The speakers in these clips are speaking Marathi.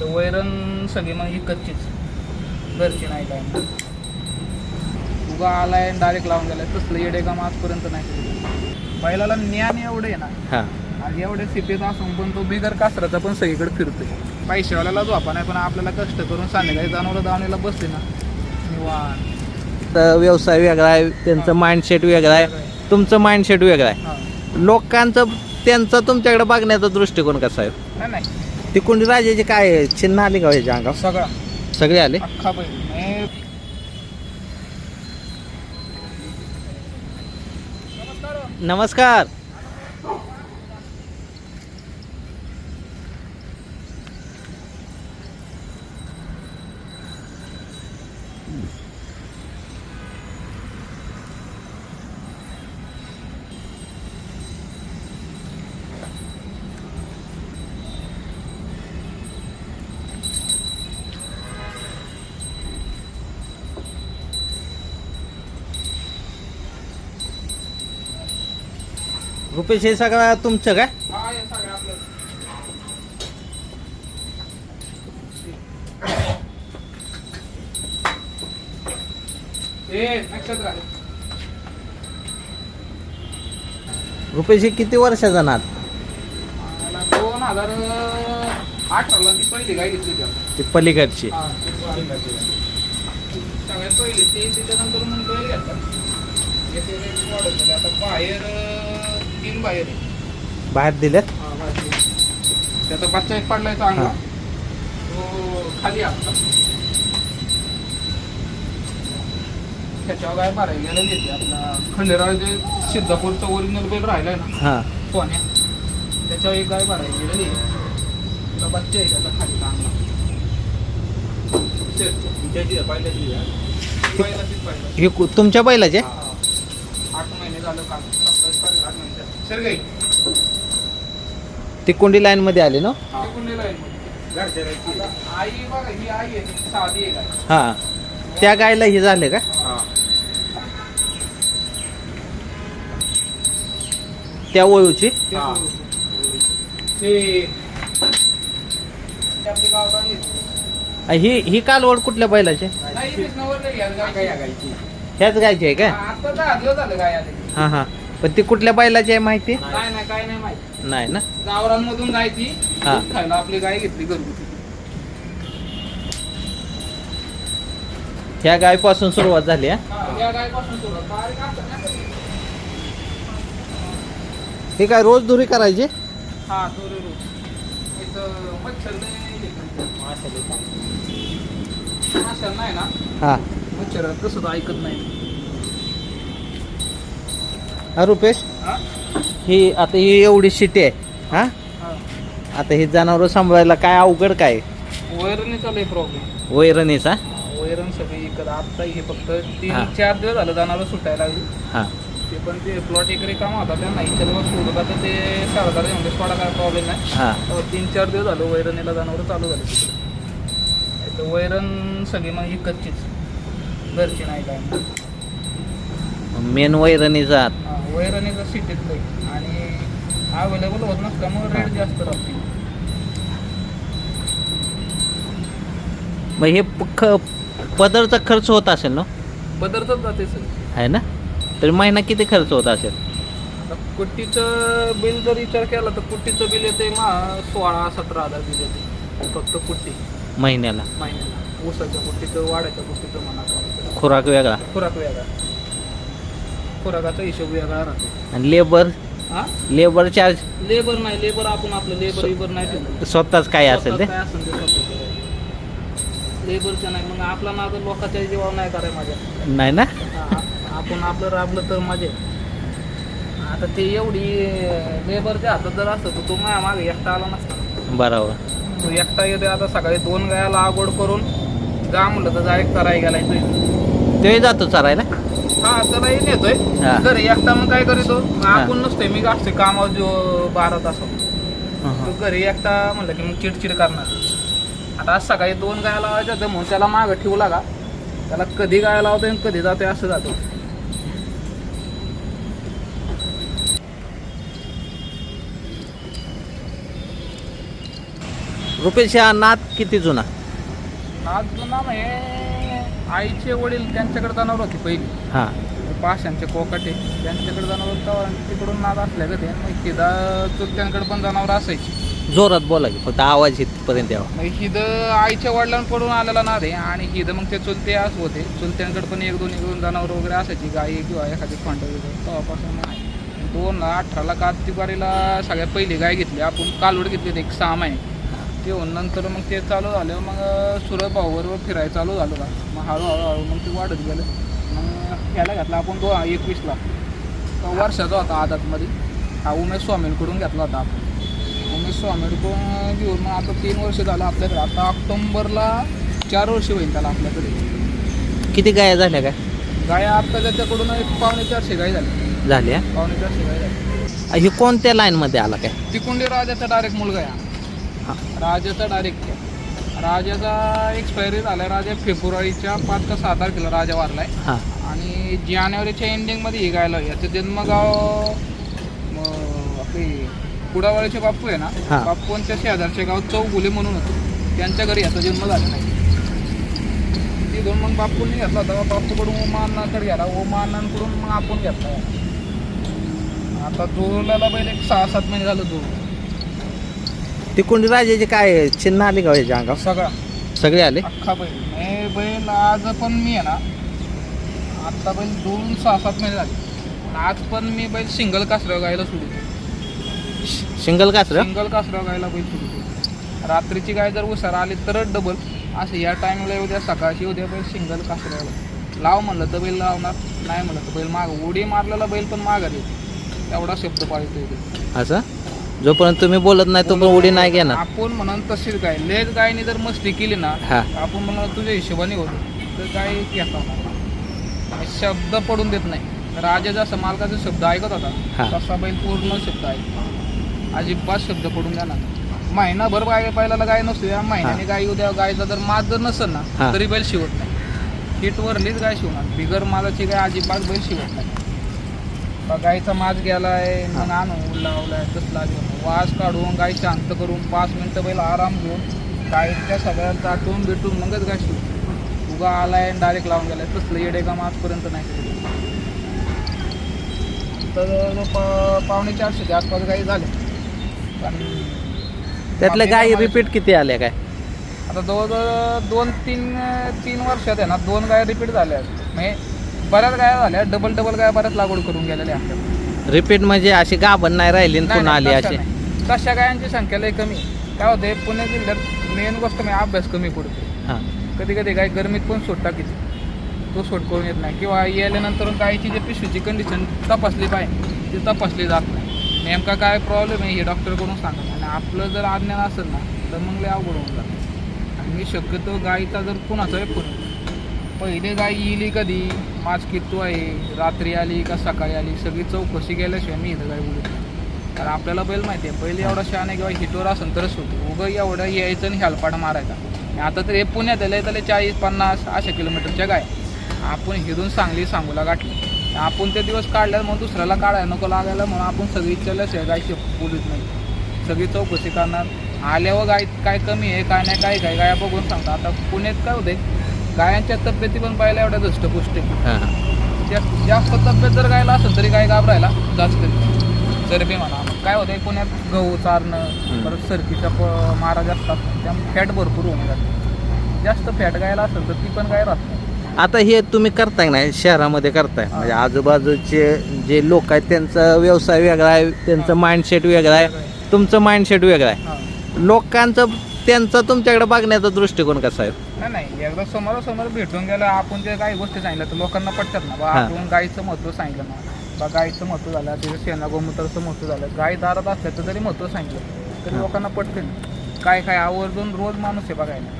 तर वैरण सगळी मग इकतचीच. घरची नाही काय. उगा आलाय डायरेक्ट लावून गेलाय तसलं येडे काम आजपर्यंत नाही बैलाला ज्ञान एवढं आहे ना हा. आज एवढे सिटीत असून पण तो बिगर कासराचा पण सगळीकडे फिरतोय. पैशावाल्याला झोपा नाही पण आपल्याला कष्ट करून संध्याकाळी जनावर दावणीला बसते ना तर व्यवसाय वेगळा आहे त्यांचं माइंडसेट वेगळं आहे. तुमचं माइंडसेट वेगळं आहे. लोकांचं त्यांचा तुमच्याकडे बघण्याचा दृष्टिकोन कसा आहे? नाही. ती कोणी राजाचे काय? चिन्ह आली का ह्याच्या अंगावर? सगळा. सगळे आले? अख्खा बैल. नमस्कार. रुपेश हे सगळं तुमचं काय. रुपेश हे किती वर्षाचा मला दोन हजार अठराला ती पहिली गाय घेतली होती ती पलीकडची पहिली गाय घेतली. सगळ्यात पहिली ती त्याच्यानंतर मग बैल घेतला. आता बाहेर तीन बाहेर आहे. बाहेर हा, बाहेर. त्याचा बच्चा एक पडलाय चांगला हा. तो खाली आपला त्याच्यावर काय भरायला गेलेली येते आपला खंडेराव जे सिद्धापूरचा ओरिजिनल बैल राहिलाय ना हां सोन्या त्याच्यावर एक गाय भरायला गेलेली आहे. तो बच्चा आहे त्याचा खाली चांगला त्याची पहिल्याची पहिल्याचीच पहिला हे कु- तुमच्या बैलाचे हा. आठ महिने झालं काम आठ महिने सर गाई ती कोंडी लाईन मध्ये आली ना? ते कुंडलीला आहे मग. आता आई बघा ही आई आहे ती साधी आहे गाय. हा. त्या गायला हे झाले का? त्या ओळूची? ते हा. ते ते आपली. ही ही कालवड कुठल्या बैलाचे? नाही. गायची. ह्याच गायची आहे हा, काय आता दहा दिवस झालं गाय आली. हा हा. पण ती कुठल्या बैलाची आहे माहिती? काय नाही काय नाही माहिती. नाही ना? गावरांमधून जायची हा. दूध खायला आपली गाय घेतली घरगुती ह्या गायपासून सुरुवात झाली हा? हा, या गायपासून सुरुवात. बारीक असतं ना कधी. ही काय रोज दुरी करायची? हा दोरे रोज. इथं मच्छर लय येतात. मच्छर नाही ना? हा. मच्छर कसं तर ऐकत नाही हा रुपेश? हा? ही आता ही एवढी शिटी आहे हा? हा. आता ही जनावर सांभाळायला काय अवघड काय? वैरणीचा लय प्रॉब्लेम वैरणीचा? वैरण सगळी इकडं आता हे फक्त तीन हा. चार दिवस झालं जाणार सुटायला लागली. हा. ते पण ते प्लॉट इकडे काम होता त्यांना इच्छा सोडत आता ते सरकार म्हणजे थोडा काय प्रॉब्लेम नाही हा. तीन चार दिवस झालं वैरणीला जनावर चालू झाले तिकडे. तर वैरण सगळी मग इकतचीच. घरची नाही काय. नाही. मेन वैरणीचा हा, वैरणीचं सिटीत लई आणि अवेलेबल होत नसल्यामुळे रेट जास्त राहते. मग हे प- ख पदरचा खर्च होत असेल ना बदलतच जाते सर. आहे ना? तर महिना किती खर्च होत असेल? आता कुट्टीचं बिल जर विचार केला तर कुट्टीचं बिल येते मा सोळा सतरा हजार बिल येते फक्त कुट्टी. महिन्याला. महिन्याला. ऊसाच्या कुट्टीचं वाड्याच्या कुट्टीचं म्हणा. खुराक वेगळा. खुराक वेगळा. खुराकाचा हिशोब वेगळा राहतो. आणि लेबर? हा? लेबर चार्ज लेबर नाही लेबर आपण आपलं लेबर बिबर नाही ठेवलं स्वतःच काय असेल ते? स्वतः काय असेल ते स्वतः करायचं. लेबरचं नाही मग आपला नाद लोकांच्या जीवावर नाही करायला माझ्या? नाही ना? हा, आपण आपलं राबलं तर मजे आता ते एवढी लेबरच्या हातात जर असतं तर तो माझ्या मागे एकटा आला नसता. बरोबर. तो एकटा येतोय आता सकाळी दोन गाया लागवड करून जा म्हणलं तर डायरेक्ट कराय गेलाय तो जातो चरायला? हा चराई नेतोय हा. घरी एकटा मग काय करीतो. आपण नसतोय. मी असते कामावर जो बारा तास तो घरी एकटा म्हणलं की मग चिडचिड करणार. आता आज सकाळी दोन गाया लावायच्या तर म्हणून त्याला मागं ठेवू लागा. त्याला कधी गाया लावतोय आणि कधी जातोय असं जातो. रुपेश हा नाद किती जुना? नाद जुना म्हणजे आईचे वडील त्यांच्याकडे जनावर होती पहिली. हां. पाशांचे कोकाटे त्यांच्याकडे जनावर होतं आणि तिकडून नाद असल्या का ते. मग हिदा चुलत्यांकडे पण जनावर असायची. जोरात बोला की फक्त आवाज इथपर्यंत यावा. मग हिद आईच्या वडिलांकडून आलेला नाद आहे आणि हिद मग ते चुलते असं होते. चुलत्यांकडे पण एक दोन एक दोन जनावर वगैरे असायची. गाई किंवा एखादी खोंड वगैरे. तेव्हापासून आहे दोन अठराला कातिवारीला सगळ्यात पहिली गाय घेतली. आपण कालवड घेतली होती. एक सहा महिने ते नंतर मग ते चालू झालं मग सुरत भाऊबरोबर फिरायला चालू झालं का मग हळूहळू हळू मग ते वाढत गेलं. मग ह्याला घातला आपण दो एकवीसला. तो वर्षाचा होता आदातमध्ये. हा उमेश स्वामींकडून घेतला होता आपण. उमेश स्वामींकडून घेऊन मग आता तीन वर्ष झालं आपल्याकडे. आता ऑक्टोंबरला चार वर्ष होईल त्याला आपल्याकडे. किती गाया झाल्या काय? गाय आता त्याच्याकडून एक पावणे चारशे गाय झाली झाल्या? पावणे चारशे गाय झाली हे कोणत्या लाईनमध्ये आला काय? तिकुंडी राजाचा डायरेक्ट मुलगा आहे. राजाचा डायरेक्ट राजाचा एक्सपायरी झाला राजा फेब्रुवारीच्या पाच का सहा तारखेला राजा वारलाय. हां. आणि जानेवारीच्या एंडिंगमध्ये ही गायला याचं जन्मगाव म, आपले कुडावाळीचे बाप्पू आहे ना हा. बाप्पूंच्या शेजारचे गाव चौगुले म्हणून होतं. त्यांच्या घरी याचा जन्म झाला नाही. तिथून मग बाप्पूंनी घेतला होता बाप्पूकडून ओमानाकडे गेला. ओमानांकडून मग आपण घेतला. आता जोरल्याला बैल एक सहा सात महिने झालं जोर तिकोंडी राजाचे काय चिन्ह आले का हो याच्या अंगावर? सगळा. सगळे आले? अख्खा बैल. हे बैल आज पण मी आहे ना आत्ता बैल दोन सहा सात महिने झाले. पण आज पण मी बैल सिंगल कासऱ्या गायला सोडतो सिंगल कासर? सिंगल कासऱ्या गायला बैल सोडतो रात्रीची गाय जर उसार आली तरच डबल असं या टायमिंगला उद्या सकाळची उद्या बैल सिंगल कासऱ्याला लाव म्हणलं तर बैल लावणार नाही म्हणलं तर बैल माग. उडी मारलेला बैल पण माघार येतो तेवढा शब्द पाळतो इथे असं? जोपर्यंत तुम्ही बोलत नाही तोपर्यंत उडी नाही घेणार. आपण म्हणून तशीच गाय. लेज गायने जर मस्ती केली ना हा. आपण म्हणलं तुझ्या हिशोबाने होतो. तर काय घेता आणि शब्द पडून देत नाही. राजा जसा मालकाचा शब्द ऐकत हा. होता तसा बैल पूर्ण शब्द ऐकतो. अजिबात शब्द पडून देणार नाही. महिनाभर गाय बैलाला गाय नसते. या महिन्याने गाय उद्या गायचा जर माज जर नसेल हा. ना तरी बैल शिवत नाही. हिटवरलीच गाय शिवणार. बिगर माजाची गाय अजिबात बैल शिवत नाही. बा गायचा माज गेलाय मग आणून लावलाय तसला घेऊन वास काढून गाय शांत करून पाच मिनिटं बैल आराम घेऊन गायच्या सगळ्यात दाटून बिटून मगच गाय शिवतो उगा आलाय डायरेक्ट लावून गेलाय. तसलं येडे काम आजपर्यंत नाही तर प- पावणे चारशेच्या आसपास गाई झाले पण त्यातल्या गायी रिपीट किती आल्या काय? आता जवळजवळ दोन तीन तीन वर्षात आहे ना दोन गाय रिपीट झाल्या. म्हणजे बऱ्याच गाया झाल्या डबल डबल गाय बऱ्याच लागवड करून गेलेल्या आहेत. रिपीट म्हणजे अशी गाभण नाही राहिली आणि नाही, पुन्हा नाही, आली अशी. नाही. तशा गायांची संख्या लय कमी. काय होते पुणे जिल्ह्यात मेन गोष्ट म्हणजे अभ्यास कमी पडतो हां. कधी कधी गाय गरमीत पण सोड टाकीची तो सोड करून येत नाही. किंवा यायल्यानंतर गायची जी पिशवीची कंडिशन तपासली पाहिजे. ती तपासली जात नाही. नेमका काय प्रॉब्लेम आहे हे डॉक्टरकडून सांगत आणि आपलं जर अज्ञान असेल ना तर मग लय अवघड होऊन जातं. आणि मी शक्यतो गायीचा जर कुणाचा आहे फोन पहिले गाय येईली कधी? माझ कितू आहे? रात्री आली का सकाळी आली? सगळी चौकशी केल्याशिवाय मी इथं गाय बोलत नाही. कारण आपल्याला बैल माहिती आहे पहिले एवढा शहाणे किंवा हिटवर असेल तरच होतो. उगं एवढं यायचं आणि हेलपाट मारायचा. आणि आता तर हे पुण्यात आलं त्याला चाळीस पन्नास अशा किलोमीटरच्या गाय आपण हिरून सांगली सांगूला गाठली. आपण ते दिवस काढल्या मग दुसऱ्याला काढायला नको लागायला म्हणून आपण सगळी विचारल्याशिवाय गाय शे- बोलत नाही. सगळी चौकशी करणार. आल्यावर गाय काय कमी आहे काय नाही काय काय गाया बघून सांगता. आता पुण्यात काय होते गायांच्या तब्येती पण पाहिल्या एवढ्या दष्टपुष्ट जास्त तब्येत जर गायला असेल तरी गाय घाबरायला जास्त. चरबी म्हणा मग काय होतं पुण्यात गहू चारणं परत सरकीचा प मारा जास्त असतो त्यामुळे फॅट भरपूर होऊन जाते जास्त फॅट गायला असेल तर ती पण गाय राहत नाही. आता हे तुम्ही करताय नाही शहरामध्ये करताय. म्हणजे आजूबाजूचे जे लोक आहेत त्यांचा व्यवसाय वेगळा आहे त्यांचं माइंडसेट वेगळं आहे तुमचं माइंडसेट वेगळं आहे. लोकांचं त्यांचा तुमच्याकडे बघण्याचा दृष्टिकोन कसा आहे? नाही नाही एकदा समोरासमोर भेटून गेलं आपण जे काही गोष्टी सांगितल्या तर लोकांना पटतात ना बा हा. आपण गाईचं महत्त्व सांगितलं ना. बा गाईचं महत्त्व झालं तिचं शेणा गोमूत्राचं महत्त्व झालं. गाय दारात असल्याचं जरी महत्त्व सांगितलं तरी. लोकांना पटते ना. काय काय आवर्जून रोज माणूस आहे बघायला.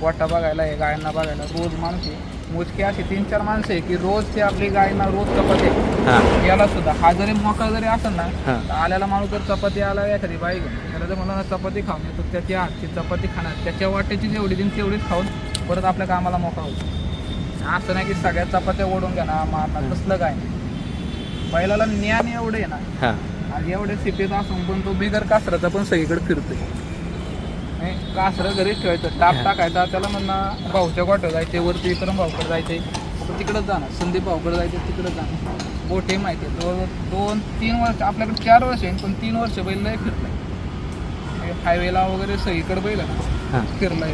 गोटा बघायला आहे गायांना बघायला रोज माणूस आहे. मोजकी अशी तीन चार माणसं आहे की रोज ते आपली गायना रोज चपाती आहे. हां. याला सुद्धा हा जरी मोका जरी असेल ना तर आल्याला माणूस जर चपाती आला एखादी बाई घेऊन त्याला जर म्हणलं ना चपाती खाऊन येतो त्याची हातची चपाती खाणार. त्याच्या वाट्याची जेवढी दिन तेवढीच खाऊन परत आपल्या कामाला मोका होतो असं नाही की सगळ्या चपात्या ओढून घेणार मारणार तसलं काय नाही. बैलाला ज्ञान एवढं आहे ना आणि एवढे सिटीत असून पण तो बिगर कासराचा पण सगळीकडे फिरतोय. नाही कासरं घरीच ठेवायचं टाप टाकायचा त्याला म्हणणं भाऊच्या गोठ्यात जायचे वरती विक्रम भाऊकडे जायचे तर तिकडंच जाणार संदीप भाऊकडे जायचे तिकडंच जाणार. गोठे माहिती आहे दोन दोन तीन वर्ष आपल्याकडे चार वर्ष आहे पण तीन वर्ष बैल लय फिरलाय हायवेला वगैरे सगळीकडे बैल ना फिरलाय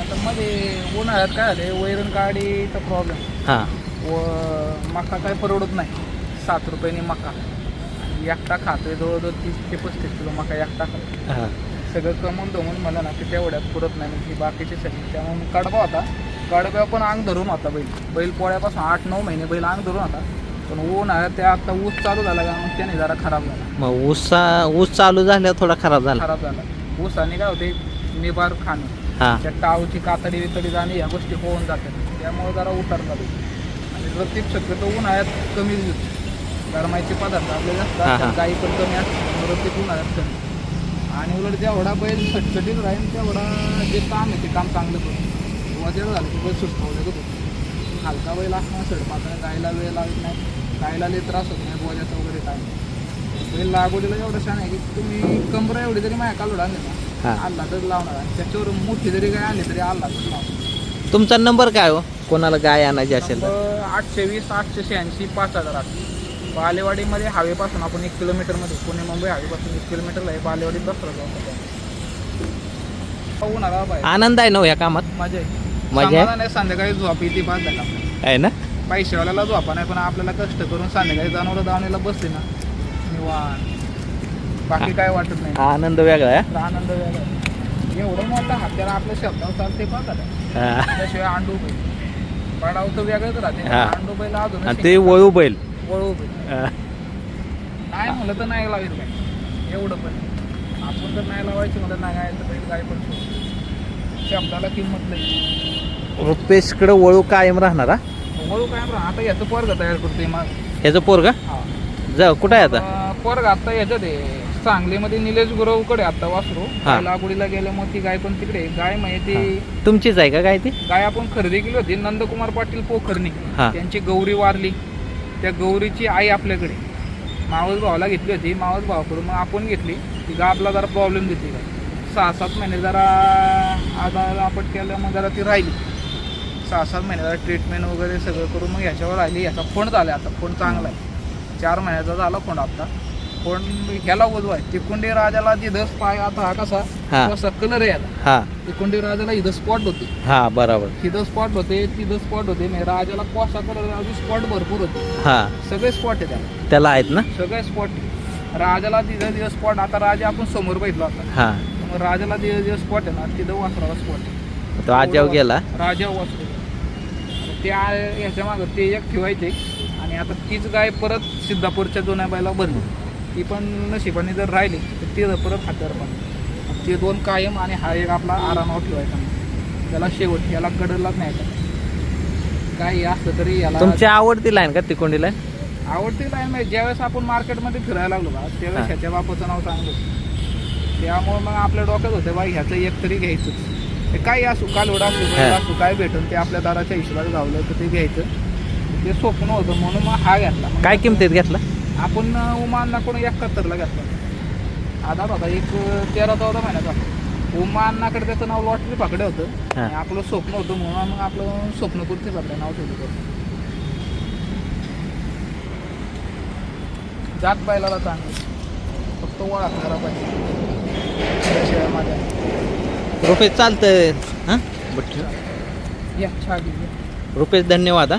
आता मध्ये उन्हाळ्यात काय झालं वैरण काढीचा प्रॉब्लेम व मका काय परवडत नाही. सात रुपयाने मका. आणि एकटा खातोय जवळजवळ तीस ते पस्तीस किलो मका एकटा खातो हां. सगळं कमवून दमून मला ना की तेवढ्यात पुरत नाही म्हणजे बाकीचे सगळे. त्यामुळे मग कडबा होता. कडब्या पण अंग धरून होता बैल. बैल पोळ्यापासून आठ नऊ महिने बैल अंग धरून होता. पण ऊन आहे त्या आता ऊस चालू झाला का मग त्याने जरा खराब झाला. मग ऊस ऊस चालू झाल्यावर थोडा खराब झाला. खराब झाला. ऊसाने काय होते निबार खाणं. हां. त्या टावची कातडी वितडी जाणे या गोष्टी होऊन जातात. त्यामुळे जरा उतार चालू आणि रतीब शक्यतो उन्हाळ्यात कमी गरमायचे पदार्थ आपले जास्त हा, हा. असतात गाई पण कमी असतात रतीब उन्हाळ्यात कमी. आणि उलट जेवढा बैल सटसटीत राहील तेवढा जे काम आहे ते काम चांगलं करतो वजन झालं की बैल सुस्त वगैरे होतो हलका बैल असणार सडपाचा गायला वेळ लागत नाही. गायला लई त्रास होत नाही वजाचा वगैरे काय. बैल लागवडीला एवढं छान आहे की तुम्ही कंबरा एवढी जरी माझ्या कालवड आणली ना हां. आल्हादच लावणार. आणि त्याच्यावर मोठी जरी गाय आली तरी आल्हादच लावणार. तुमचा नंबर काय हो? कोणाला गाय आणायची असेल तर. नंबर आठशे वीस आठशे शहाऐंशी पाच हजार आठ बालेवाडीमध्ये हवेपासून आपण एक किलोमीटरमध्ये पुणे मुंबई हवेपासून एक किलोमीटरला आहे. बालेवाडीत बसला जाऊन उन्हाळा बाय आनंद आहे ना हो या कामात? मजा आहे. मजा आहे? समाधान आहे संध्याकाळी झोप येते बाद झाला आहे ना? पैशावाल्याला झोपा नाही पण आपल्याला कष्ट करून संध्याकाळी जनावर दावणीला बसले ना निवांत. बाकी काय वाटत नाही. हा आनंद वेगळा आहे तर आनंद वेगळा आहे. एवढं मोठा हात्याला आपल्या शब्दावर चालते पाहता का हा. त्याशिवाय अंडू बैल. पाडाव तर वेगळंच राहते. हा. अंडू बैल अजून ते वळू बैल. हा. नाही म्हणलं तर नाही लावायचं काय? एवढं पण. आपण जर नाही लावायचं म्हणलं नाही आहे तर बैल काय पण. शब्दाला किंमत नाही. रुपेशकडे वळू कायम राहणार हा? वळू काय बरं आता याचं पोरग तयार करतोय मग. ह्याचं पोरगा? हा. जा कुठं आहे आता? पोरग आता याच्यात आहे. सांगलीमध्ये निलेश गुरवकडे आता वासरू. लागवडीला गेल्यामुळे ती गाय पण तिकडे. गाय म्हणजे ती तुमचीच आहे का काय ती? गाय आपण खरेदी केली होती. नंदकुमार पाटील पोखरणी. त्यांची गौरी वारली. त्या गौरीची आई आपल्याकडे. मावस भावाला घेतली होती मावस भावाकडून मग आपण घेतली. ती गाबला जरा प्रॉब्लेम देते का? सहा सात महिने जरा आधार आपण केलं मग जरा ती राहिली. सहा सात महिने जरा ट्रीटमेंट वगैरे सगळं करून मग ह्याच्यावर राहिली. ह्याचा फोन झाला आता. फोन चांगला आहे. चार महिन्याचा झाला फोन आता. फोन ह्याला उजवा आहे. तिकुंडी राजाला तिथंच पाय आता हा कसा हा. कसा कलर आता हा. तिकुंडी राजाला इथं स्पॉट होते. हा बरोबर. तिथं स्पॉट होते तिथं स्पॉट होते म्हणजे राजाला कोसा कलर स्पॉट भरपूर होते. हा. सगळे स्पॉट आहे त्याला. त्याला आहेत ना? सगळे स्पॉट राजाला तिथं तिथं स्पॉट आता राजा आपण समोर बघितला होता. हा. मग राजाला तिथं तिथं स्पॉट आहे ना तिथं वासराला स्पॉट आहे. तो आजाव गेला. राजा वासरू. ते आ- ह्याच्या मागं ते एक ठेवायचे. आणि आता तीच गाय परत सिद्धापूरच्या जुन्या बायला भरली ती पण नशिबाने जर राहिली तर ते परत हातावर पण. ते दोन कायम आणि हा एक आपला आरामावर ठेवायचा. त्याला शेवट याला कडलाच नाही का काय हे असलं तरी याला तुमची आवडती लाईन का तिकोंडी लाईन आवडती लाईन म्हणजे ज्यावेळेस आपण मार्केटमध्ये फिरायला लागलो का त्यावेळेस. ह्याच्या बापाचं नाव चांगलं होतं. त्यामुळे मग आपल्या डोक्यात होते बा ह्याचं एक तरी घ्यायचं ते काही असू कालवड असू. असू काय भेटून ते आपल्या दाराच्या हिशोबात गावलं तर ते घ्यायचं. ते स्वप्न होतं म्हणून मग हा घेतला. काय किमतीत घेतला? आपण उमान्नाकडून एकाहत्तरला घेतला? आधार होता एक तेरा चौदा महिन्याचा उमान्नाकडे त्याचं नाव लॉटरी पकडे होतं. आणि आपलं स्वप्न होतं म्हणून मग आपलं स्वप्नपूर्तीच आपलं नाव ठेवलं होतं. जात बैलाला चांगलं. फक्त ओळख जरा पाहिजे. माझ्या रुपेश चालतंय. हां? बट या छा रुपेश धन्यवाद हा.